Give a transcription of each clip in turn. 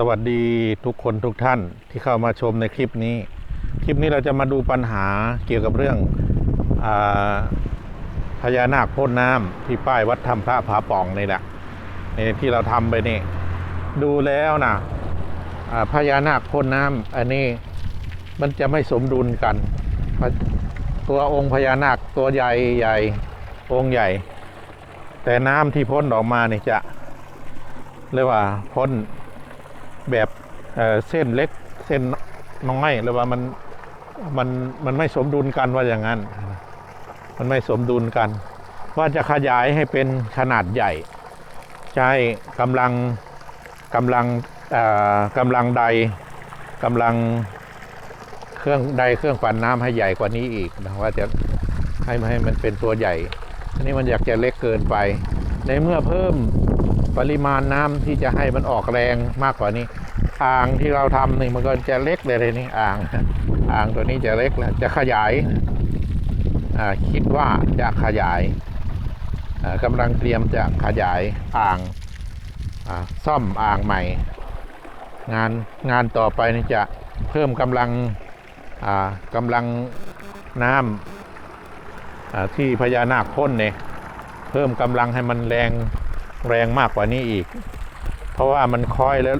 สวัสดีทุกคนทุกท่านที่เข้ามาชมในคลิปนี้ คลิปนี้เราจะมาดูปัญหาเกี่ยวกับเรื่องอพญานาคพ่นน้ำที่ป้ายวัดธรรมพระผาป่องนี่แหละนี่ที่เราทำไปนี่ ดูแล้วนะพญานาคพ่นน้ำอันนี้มันจะไม่สมดุลกัน ตัวองค์พญานาคตัวใหญ่ใหญ่องค์ใหญ่ แต่น้ำที่พ่นออกมานี่จะเรียกว่าพ่น แบบเอ่อเส้นเล็กเส้นน้อยหรือว่ามันมันมันไม่สมดุลกันว่าอย่างนั้น มันไม่สมดุลกัน ว่าจะขยายให้เป็นขนาดใหญ่ ใช้กำลังกำลังเอ่อกำลังใดกำลังเครื่องใดเครื่องปั่นน้ำให้ใหญ่กว่านี้อีกนะว่าจะให้ให้มันเป็นตัวใหญ่อันนี้มันอยากจะเล็กเกินไป ในเมื่อเพิ่ม ปริมาณน้ำที่จะให้มันออกแรงมากกว่านี้ อ่างที่เราทำนี่มันก็จะเล็กเลยเลยนี่อ่าง อ่างตัวนี้จะเล็กแล้วจะขยายคิดว่าจะขยายอ่ากำลังเตรียมจะขยายอ่างซ่อมอ่างใหม่ งานงานต่อไปนี่จะเพิ่มกำลังอ่ากำลังน้ำอ่าที่พญานาคพ่นเนี่ยเพิ่มกำลังให้มันแรง แรงมากกว่านี้อีก เพราะว่ามันค่อยแล้ว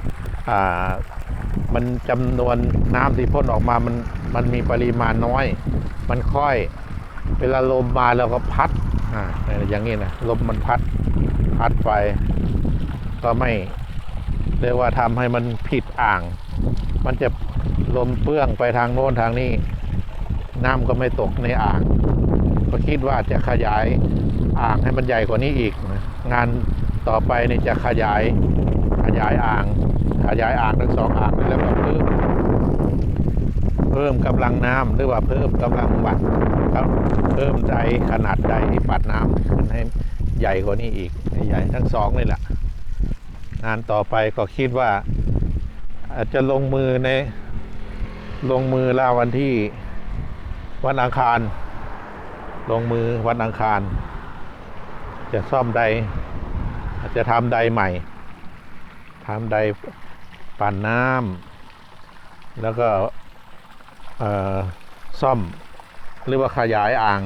มันจำนวนน้ำที่พ่นออกมามันมันมีปริมาณน้อย มันค่อย เวลาลมมาเราก็พัดอ่าอย่างนี้นะลมมันพัดพัดไป ก็ไม่เรียกว่าทำให้มันผิดอ่าง มันจะลมเปื้องไปทางโน้นทางนี้ น้ำก็ไม่ตกในอ่าง ก็คิดว่าจะขยายอ่างให้มันใหญ่กว่านี้อีกนะงาน ต่อไปนี่จะขยายขยายอ่าง ขยายอ่างทั้งสองอ่างนี่แล้วก็เพิ่มเพิ่มกำลังน้ำหรือว่าเพิ่มกำลังวัดครับเพิ่มใจขนาดใดที่ปัดน้ำขึ้นให้ใหญ่กว่านี้อีกใหญ่ทั้งสองนี่แหละงานต่อไปก็คิดว่า อาจจะลงมือในลงมือลาวันที่วันอังคาร ลงมือวันอังคาร จะซ่อมใด อาจจะทำใดใหม่ทำใดปั่นน้ำแล้วก็ซ่อมหรือว่าขยายอ่าง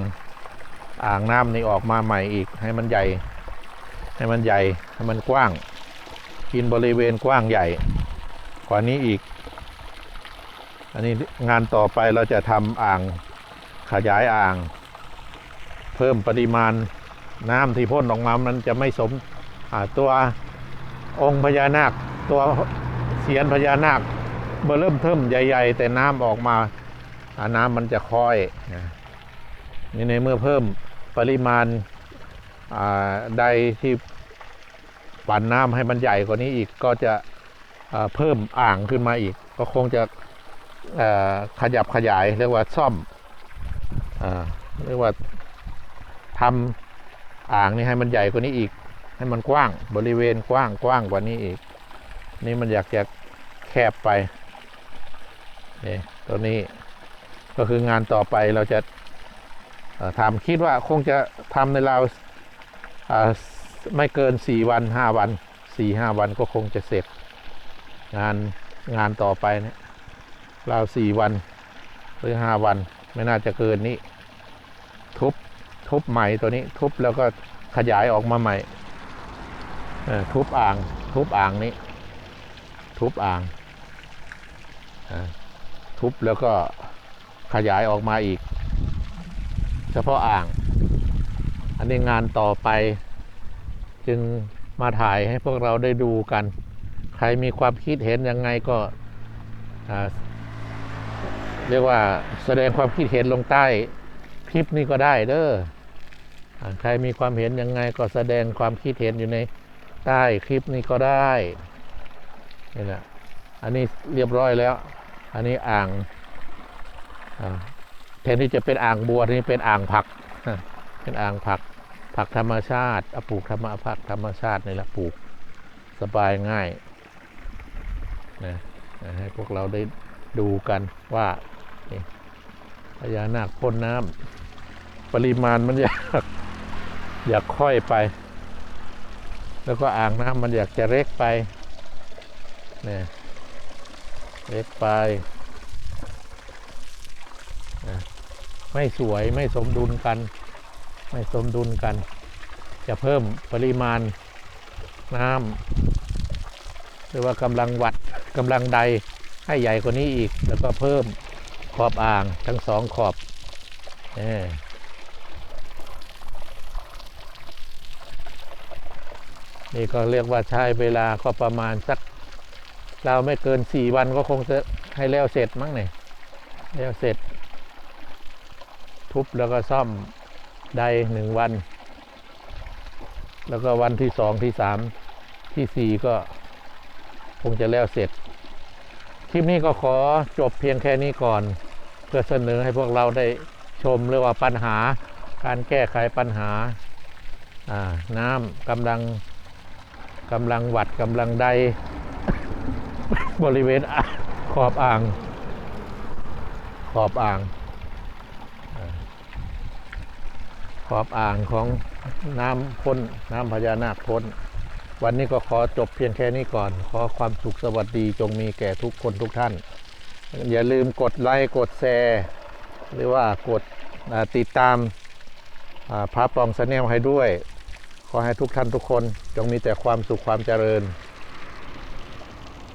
อ่างน้ำนี้ออกมาใหม่อีก ให้มันใหญ่ ให้มันใหญ่ ให้มันกว้าง กินบริเวณกว้างใหญ่ กว่านี้อีก อันนี้งานต่อไปเราจะทำอ่างขยายอ่าง เพิ่มปริมาณน้ำที่พ่นออกมามันจะไม่สม ตัวองค์พญานาค ตัวเสียนพญานาคเบอเริ่มเทิมใหญ่ ๆ แต่น้ำออกมาน้ำมันจะค่อยนี่ในเมื่อเพิ่มปริมาณใดที่ปั่นน้ำให้มันใหญ่กว่านี้อีกก็จะเพิ่มอ่างขึ้นมาอีก ก็คงจะขยับขยายเรียกว่าซ่อมอเรียกว่าทำอ่างนี่ให้มันใหญ่กว่านี้อีก ให้มันกว้างบริเวณกว้างกว้างกว่านี้อีก นี่มันอยากจะแคบไปนี่ตัวนี้ก็คืองานต่อไปเราจะทำคิดว่าคงจะทำในราวไม่เกินสี่วันห้าวันสี่ห้าวันก็คงจะเสร็จ งานงานต่อไปเนี่ยราวสี่วันหรือห้าวันไม่น่าจะเกินนี้ ทุบทุบใหม่ตัวนี้ทุบแล้วก็ขยายออกมาใหม่ ทุบอ่าง ทุบอ่างนี้ ทุบอ่าง ทุบแล้วก็ขยายออกมาอีก เฉพาะอ่าง อันนี้งานต่อไป จึงมาถ่ายให้พวกเราได้ดูกัน ใครมีความคิดเห็นยังไงก็เรียกว่าแสดงความคิดเห็นลงใต้คลิปนี้ก็ได้เด้อใครมีความเห็นยังไงก็แสดงความคิดเห็นอยู่ใน ใต้คลิปนี้ก็ได้นี่แหละอันนี้เรียบร้อยแล้ว อันนี้อ่างแทนที่จะเป็นอ่างบัวนี้เป็นอ่างผัก เป็นอ่างผัก ผักธรรมชาติอปลูกธรรมผักธรรมชาตินี่แหละปลูกสบายง่ายนะให้พวกเราได้ดูกันว่าพญานาคพ่นน้ำปริมาณมันอยากอยากค่อยไป แล้วก็อ่างน้ำมันอยากจะเล็กไปเนี่ยเล็กไป ไม่สวยไม่สมดุลกัน ไม่สมดุลกัน จะเพิ่มปริมาณน้ำหรือว่ากำลังวัดกำลังใดให้ใหญ่กว่านี้อีก แล้วก็เพิ่มขอบอ่างทั้งสองขอบเออ นี่ก็เรียกว่าใช้เวลาก็ประมาณสักเราไม่เกินสี่วันก็คงจะให้แล้วเสร็จมั้งเนี่ยแล้วเสร็จ ทุบแล้วก็ซ่อมใดหนึ่งวัน แล้วก็วันที่สองที่สามที่สี่ก็คงจะแล้วเสร็จ คลิปนี้ก็ขอจบเพียงแค่นี้ก่อน เพื่อเสนอให้พวกเราได้ชมเรื่องว่าปัญหาการแก้ไขปัญหาอ่าน้ำกำลัง กำลังหวัดกำลังใด บริเวณขอบอ่าง ขอบอ่าง ขอบอ่างของน้ำพ้น น้ำพญานาคพ้น วันนี้ก็ขอจบเพียงแค่นี้ก่อน ขอความสุขสวัสดีจงมีแก่ทุกคนทุกท่าน อย่าลืมกดไลค์กดแชร์หรือว่ากดติดตามอ่าพระปองสแนลให้ด้วย ขอให้ทุกท่านทุกคน จงมีแต่ความสุขความเจริญ